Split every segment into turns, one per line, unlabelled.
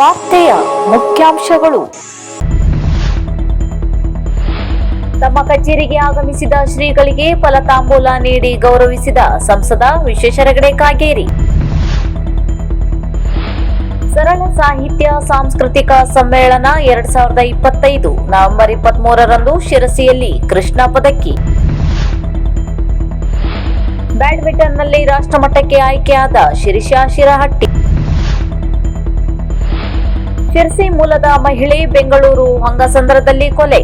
ವಾರ್ತೆಯ ಮುಖ್ಯಾಂಶಗಳು. ತಮ್ಮ ಕಚೇರಿಗೆ ಆಗಮಿಸಿದ ಶ್ರೀಗಳಿಗೆ ಫಲತಾಂಬೂಲ ನೀಡಿ ಗೌರವಿಸಿದ ಸಂಸದ ವಿಶ್ವೇಶ್ವರಗಡೆ ಕಾಗೇರಿ. ಸರಳ ಸಾಹಿತ್ಯ ಸಾಂಸ್ಕೃತಿಕ ಸಮ್ಮೇಳನ ಎರಡ್ ಸಾವಿರದ ಇಪ್ಪತ್ತೈದು ನವೆಂಬರ್ ಇಪ್ಪತ್ಮೂರರಂದು ಶಿರಸಿಯಲ್ಲಿ ಕೃಷ್ಣ ಪದಕ್ಕಿ ಬ್ಯಾಡ್ಮಿಂಟನ್ನಲ್ಲಿ ರಾಷ್ಟ್ರಮಟ್ಟಕ್ಕೆ ಆಯ್ಕೆಯಾದ ಶಿರಿಷಾ ಶಿರಹಟ್ಟಿ. ಶಿರಸಿ ಮೂಲದ ಮಹಿಳೆ ಬೆಂಗಳೂರು. ಹೊಂಗಸಂದ್ರದಲ್ಲಿ ಕೊಲೆ.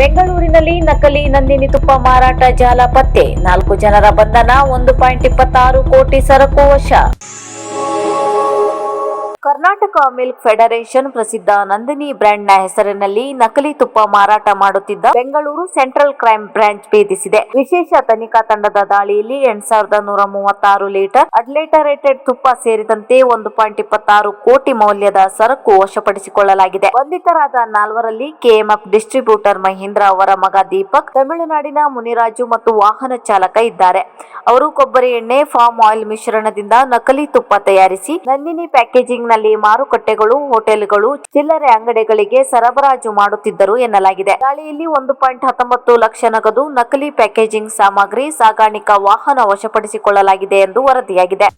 ಬೆಂಗಳೂರಿನಲ್ಲಿ ನಕಲಿ ನಂದಿನಿ ತುಪ್ಪ ಮಾರಾಟ ಜಾಲ ಪತ್ತೆ. ನಾಲ್ಕು ಜನರ ಬಂಧನ, ಒಂದು ಪಾಯಿಂಟ್ ಇಪ್ಪತ್ತಾರು ಕೋಟಿ ಸರಕು ವಶ. ಕರ್ನಾಟಕ ಮಿಲ್ಕ್ ಫೆಡರೇಷನ್ ಪ್ರಸಿದ್ಧ ನಂದಿನಿ ಬ್ರ್ಯಾಂಡ್ನ ಹೆಸರಿನಲ್ಲಿ ನಕಲಿ ತುಪ್ಪ ಮಾರಾಟ ಮಾಡುತ್ತಿದ್ದ ಬೆಂಗಳೂರು ಸೆಂಟ್ರಲ್ ಕ್ರೈಮ್ ಬ್ರಾಂಚ್ ಭೇದಿಸಿದೆ. ವಿಶೇಷ ತನಿಖಾ ತಂಡದ ದಾಳಿಯಲ್ಲಿ ಎಂಟ್ ಸಾವಿರದ ನೂರ ಮೂವತ್ತಾರು ಲೀಟರ್ ಅಡ್ಲೇಟರೇಟೆಡ್ ತುಪ್ಪ ಸೇರಿದಂತೆ ಒಂದು ಪಾಯಿಂಟ್ ಇಪ್ಪತ್ತಾರು ಕೋಟಿ ಮೌಲ್ಯದ ಸರಕು ವಶಪಡಿಸಿಕೊಳ್ಳಲಾಗಿದೆ. ಬಂಧಿತರಾದ ನಾಲ್ವರಲ್ಲಿ ಕೆಎಂಎಫ್ ಡಿಸ್ಟ್ರಿಬ್ಯೂಟರ್ ಮಹೇಂದ್ರ ಅವರ ಮಗ ದೀಪಕ್, ತಮಿಳುನಾಡಿನ ಮುನಿರಾಜು ಮತ್ತು ವಾಹನ ಚಾಲಕ ಇದ್ದಾರೆ. ಅವರು ಕೊಬ್ಬರಿ ಎಣ್ಣೆ, ಫಾರ್ಮ್ ಆಯಿಲ್ ಮಿಶ್ರಣದಿಂದ ನಕಲಿ ತುಪ್ಪ ತಯಾರಿಸಿ ನಂದಿನಿ ಪ್ಯಾಕೇಜಿಂಗ್ ನಲ್ಲಿ ಮಾರುಕಟ್ಟೆಗಳು, ಹೋಟೆಲ್ಗಳು, ಚಿಲ್ಲರೆ ಅಂಗಡಿಗಳಿಗೆ ಸರಬರಾಜು ಮಾಡುತ್ತಿದ್ದರು ಎನ್ನಲಾಗಿದೆ. ದಾಳಿಯಲ್ಲಿ ಒಂದು ಪಾಯಿಂಟ್ ಹತ್ತೊಂಬತ್ತು ಲಕ್ಷ ನಗದು ನಕಲಿ ಪ್ಯಾಕೇಜಿಂಗ್ ಸಾಮಗ್ರಿ, ಸಾಗಾಣಿಕಾ ವಾಹನ ವಶಪಡಿಸಿಕೊಳ್ಳಲಾಗಿದೆ ಎಂದು ವರದಿಯಾಗಿದೆ.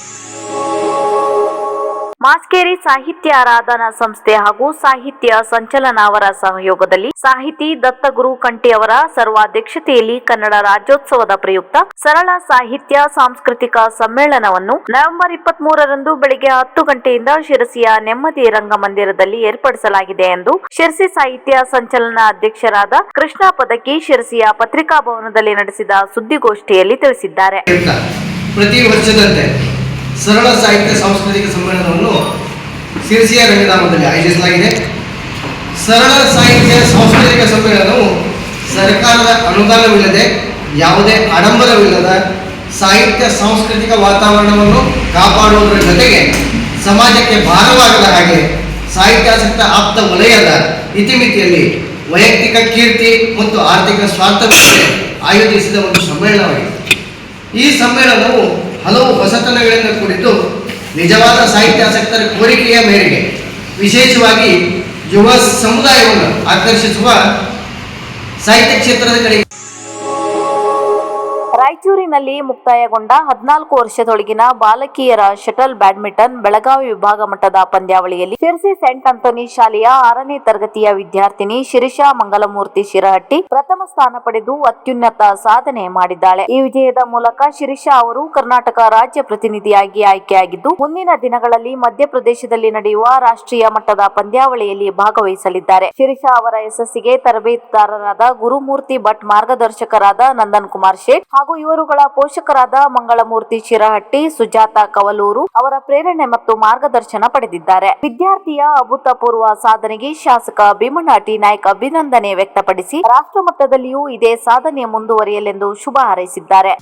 ಮಾಸ್ಕೇರಿ ಸಾಹಿತ್ಯ ಆರಾಧನಾ ಸಂಸ್ಥೆ ಹಾಗೂ ಸಾಹಿತ್ಯ ಸಂಚಲನ ಅವರ ಸಹಯೋಗದಲ್ಲಿ ಸಾಹಿತಿ ದತ್ತಗುರು ಕಂಠಿ ಅವರ ಸರ್ವಾಧ್ಯಕ್ಷತೆಯಲ್ಲಿ ಕನ್ನಡ ರಾಜ್ಯೋತ್ಸವದ ಪ್ರಯುಕ್ತ ಸರಳ ಸಾಹಿತ್ಯ ಸಾಂಸ್ಕೃತಿಕ ಸಮ್ಮೇಳನವನ್ನು ನವೆಂಬರ್ ಇಪ್ಪತ್ತ್ ಮೂರರಂದು ಬೆಳಿಗ್ಗೆ ಹತ್ತು ಗಂಟೆಯಿಂದ ಶಿರಸಿಯ ನೆಮ್ಮದಿ ರಂಗಮಂದಿರದಲ್ಲಿ ಏರ್ಪಡಿಸಲಾಗಿದೆ ಎಂದು ಶಿರಸಿ ಸಾಹಿತ್ಯ ಸಂಚಲನ ಅಧ್ಯಕ್ಷರಾದ ಕೃಷ್ಣ ಪದಕಿ ಶಿರಸಿಯ ಪತ್ರಿಕಾ ಭವನದಲ್ಲಿ ನಡೆಸಿದ ಸುದ್ದಿಗೋಷ್ಠಿಯಲ್ಲಿ ತಿಳಿಸಿದ್ದಾರೆ.
ಪ್ರತಿ ಸರಳ ಸಾಹಿತ್ಯ ಸಾಂಸ್ಕೃತಿಕ ಸಮ್ಮೇಳನವನ್ನು ಸಿರಿಸಿಯ ರಂಗಧಾಮದಲ್ಲಿ ಆಯೋಜಿಸಲಾಗಿದೆ. ಸರಳ ಸಾಹಿತ್ಯ ಸಾಂಸ್ಕೃತಿಕ ಸಮ್ಮೇಳನವು ಸರ್ಕಾರದ ಅನುದಾನವಿಲ್ಲದೆ ಯಾವುದೇ ಆಡಂಬರವಿಲ್ಲದ ಸಾಹಿತ್ಯ ಸಾಂಸ್ಕೃತಿಕ ವಾತಾವರಣವನ್ನು ಕಾಪಾಡುವುದರ ಜೊತೆಗೆ ಸಮಾಜಕ್ಕೆ ಭಾರವಾಗದ ಹಾಗೆ ಸಾಹಿತ್ಯಾಸಕ್ತ ಆಪ್ತ ವಲಯದ ಇತಿಮಿತಿಯಲ್ಲಿ ವೈಯಕ್ತಿಕ ಕೀರ್ತಿ ಮತ್ತು ಆರ್ಥಿಕ ಸ್ವಾರ್ಥವಿಲ್ಲದೆ ಆಯೋಜಿಸಿದ ಒಂದು ಸಮ್ಮೇಳನವಾಗಿದೆ. ಈ ಸಮ್ಮೇಳನವು ಹಲವು ಹೊಸತನಗಳಿಂದ ಕೂಡಿದ್ದು ನಿಜವಾದ ಸಾಹಿತ್ಯಾಸಕ್ತರ ಕೋರಿಕೆಯ ಮೇರೆಗೆ ವಿಶೇಷವಾಗಿ ಯುವ ಸಮುದಾಯವನ್ನು ಆಕರ್ಷಿಸುವ ಸಾಹಿತ್ಯ ಕ್ಷೇತ್ರದ ಕಡೆಗೆ
ರಾಯಚೂರಿನಲ್ಲಿ ಮುಕ್ತಾಯಗೊಂಡ ಹದಿನಾಲ್ಕು ವರ್ಷದೊಳಗಿನ ಬಾಲಕಿಯರ ಶಟಲ್ ಬ್ಯಾಡ್ಮಿಂಟನ್ ಬೆಳಗಾವಿ ವಿಭಾಗ ಮಟ್ಟದ ಪಂದ್ಯಾವಳಿಯಲ್ಲಿ ಶಿರ್ಸಿ ಸೆಂಟ್ ಅಂತೋನಿ ಶಾಲೆಯ ಆರನೇ ತರಗತಿಯ ವಿದ್ಯಾರ್ಥಿನಿ ಶಿರಿಷಾ ಮಂಗಲಮೂರ್ತಿ ಶಿರಹಟ್ಟಿ ಪ್ರಥಮ ಸ್ಥಾನ ಪಡೆದು ಅತ್ಯುನ್ನತ ಸಾಧನೆ ಮಾಡಿದ್ದಾಳೆ. ಈ ವಿಜಯದ ಮೂಲಕ ಶಿರಿಷಾ ಅವರು ಕರ್ನಾಟಕ ರಾಜ್ಯ ಪ್ರತಿನಿಧಿಯಾಗಿ ಆಯ್ಕೆಯಾಗಿದ್ದು, ಮುಂದಿನ ದಿನಗಳಲ್ಲಿ ಮಧ್ಯಪ್ರದೇಶದಲ್ಲಿ ನಡೆಯುವ ರಾಷ್ಟ್ರೀಯ ಮಟ್ಟದ ಪಂದ್ಯಾವಳಿಯಲ್ಲಿ ಭಾಗವಹಿಸಲಿದ್ದಾರೆ. ಶಿರಿಷಾ ಅವರ ಯಶಸ್ಸಿಗೆ ತರಬೇತುದಾರರಾದ ಗುರುಮೂರ್ತಿ ಭಟ್, ಮಾರ್ಗದರ್ಶಕರಾದ ನಂದನ್ ಕುಮಾರ್ ಶೇಖ್ ಇವರುಗಳ ಪೋಷಕರಾದ ಮಂಗಳಮೂರ್ತಿ ಶಿರಹಟ್ಟಿ, ಸುಜಾತ ಕವಲೂರು ಅವರ ಪ್ರೇರಣೆ ಮತ್ತು ಮಾರ್ಗದರ್ಶನ ಪಡೆದಿದ್ದಾರೆ. ವಿದ್ಯಾರ್ಥಿಯ ಅಭೂತಪೂರ್ವ ಸಾಧನೆಗೆ ಶಾಸಕ ಭೀಮಣ್ಣ ಟಿ. ನಾಯ್ಕ ಅಭಿನಂದನೆ ವ್ಯಕ್ತಪಡಿಸಿ ರಾಷ್ಟ್ರ ಮಟ್ಟದಲ್ಲಿಯೂ ಇದೇ ಸಾಧನೆ ಮುಂದುವರಿಯಲೆಂದು ಶುಭ ಹಾರೈಸಿದ್ದಾರೆ.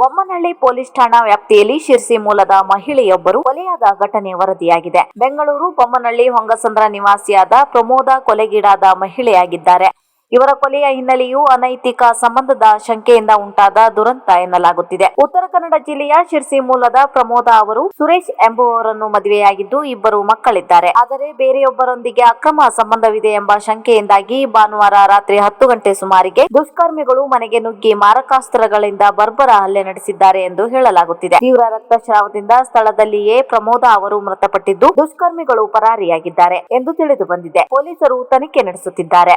ಬೊಮ್ಮನಹಳ್ಳಿ ಪೊಲೀಸ್ ಠಾಣಾ ವ್ಯಾಪ್ತಿಯಲ್ಲಿ ಶಿರ್ಸಿ ಮೂಲದ ಮಹಿಳೆಯೊಬ್ಬರು ಕೊಲೆಯಾದ ಘಟನೆ ವರದಿಯಾಗಿದೆ. ಬೆಂಗಳೂರು ಬೊಮ್ಮನಹಳ್ಳಿ ಹೊಂಗಸಂದ್ರ ನಿವಾಸಿಯಾದ ಪ್ರಮೋದ ಕೊಲೆಗೀಡಾದ ಮಹಿಳೆಯಾಗಿದ್ದಾರೆ. ಇವರ ಕೊಲೆಯ ಹಿನ್ನೆಲೆಯು ಅನೈತಿಕ ಸಂಬಂಧದ ಶಂಕೆಯಿಂದ ಉಂಟಾದ ದುರಂತ ಎನ್ನಲಾಗುತ್ತಿದೆ. ಉತ್ತರ ಕನ್ನಡ ಜಿಲ್ಲೆಯ ಶಿರ್ಸಿ ಮೂಲದ ಪ್ರಮೋದ ಅವರು ಸುರೇಶ್ ಎಂಬುವವರನ್ನು ಮದುವೆಯಾಗಿದ್ದು ಇಬ್ಬರು ಮಕ್ಕಳಿದ್ದಾರೆ. ಆದರೆ ಬೇರೆಯೊಬ್ಬರೊಂದಿಗೆ ಅಕ್ರಮ ಸಂಬಂಧವಿದೆ ಎಂಬ ಶಂಕೆಯಿಂದಾಗಿ ಭಾನುವಾರ ರಾತ್ರಿ ಹತ್ತು ಗಂಟೆ ಸುಮಾರಿಗೆ ದುಷ್ಕರ್ಮಿಗಳು ಮನೆಗೆ ನುಗ್ಗಿ ಮಾರಕಾಸ್ತ್ರಗಳಿಂದ ಬರ್ಬರ ಹಲ್ಲೆ ನಡೆಸಿದ್ದಾರೆ ಎಂದು ಹೇಳಲಾಗುತ್ತಿದೆ. ತೀವ್ರ ರಕ್ತಸ್ರಾವದಿಂದ ಸ್ಥಳದಲ್ಲಿಯೇ ಪ್ರಮೋದ ಅವರು ಮೃತಪಟ್ಟಿದ್ದು ದುಷ್ಕರ್ಮಿಗಳು ಪರಾರಿಯಾಗಿದ್ದಾರೆ ಎಂದು ತಿಳಿದು ಬಂದಿದೆ. ಪೊಲೀಸರು ತನಿಖೆ ನಡೆಸುತ್ತಿದ್ದಾರೆ.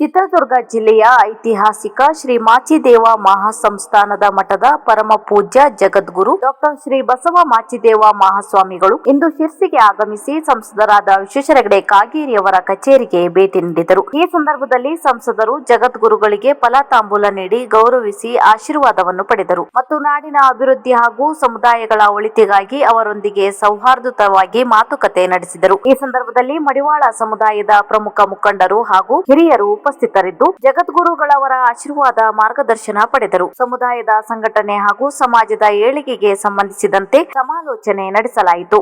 ಚಿತ್ರದುರ್ಗ ಜಿಲ್ಲೆಯ ಐತಿಹಾಸಿಕ ಶ್ರೀ ಮಾಚಿದೇವ ಮಹಾಸಂಸ್ಥಾನದ ಮಠದ ಪರಮ ಪೂಜ್ಯ ಜಗದ್ಗುರು ಡಾಕ್ಟರ್ ಶ್ರೀ ಬಸವ ಮಾಚಿದೇವ ಮಹಾಸ್ವಾಮಿಗಳು ಇಂದು ಶಿರ್ಸಿಗೆ ಆಗಮಿಸಿ ಸಂಸದರಾದ ವಿಶ್ವೇಶ್ವರಗಡೆ ಕಾಗೇರಿಯವರ ಕಚೇರಿಗೆ ಭೇಟಿ ನೀಡಿದರು. ಈ ಸಂದರ್ಭದಲ್ಲಿ ಸಂಸದರು ಜಗದ್ಗುರುಗಳಿಗೆ ಫಲತಾಂಬೂಲ ನೀಡಿ ಗೌರವಿಸಿ ಆಶೀರ್ವಾದವನ್ನು ಪಡೆದರು. ಮತ್ತು ನಾಡಿನ ಅಭಿವೃದ್ಧಿ ಹಾಗೂ ಸಮುದಾಯಗಳ ಒಳಿತಿಗಾಗಿ ಅವರೊಂದಿಗೆ ಸೌಹಾರ್ದಯುತವಾಗಿ ಮಾತುಕತೆ ನಡೆಸಿದರು. ಈ ಸಂದರ್ಭದಲ್ಲಿ ಮಡಿವಾಳ ಸಮುದಾಯದ ಪ್ರಮುಖ ಮುಖಂಡರು ಹಾಗೂ ಹಿರಿಯರು ಉಪಸ್ಥಿತರಿದ್ದು ಜಗದ್ಗುರುಗಳವರ ಆಶೀರ್ವಾದ ಮಾರ್ಗದರ್ಶನ ಪಡೆದರು. ಸಮುದಾಯದ ಸಂಘಟನೆ ಹಾಗೂ ಸಮಾಜದ ಏಳಿಗೆಗೆ ಸಂಬಂಧಿಸಿದಂತೆ ಸಮಾಲೋಚನೆ ನಡೆಸಲಾಯಿತು.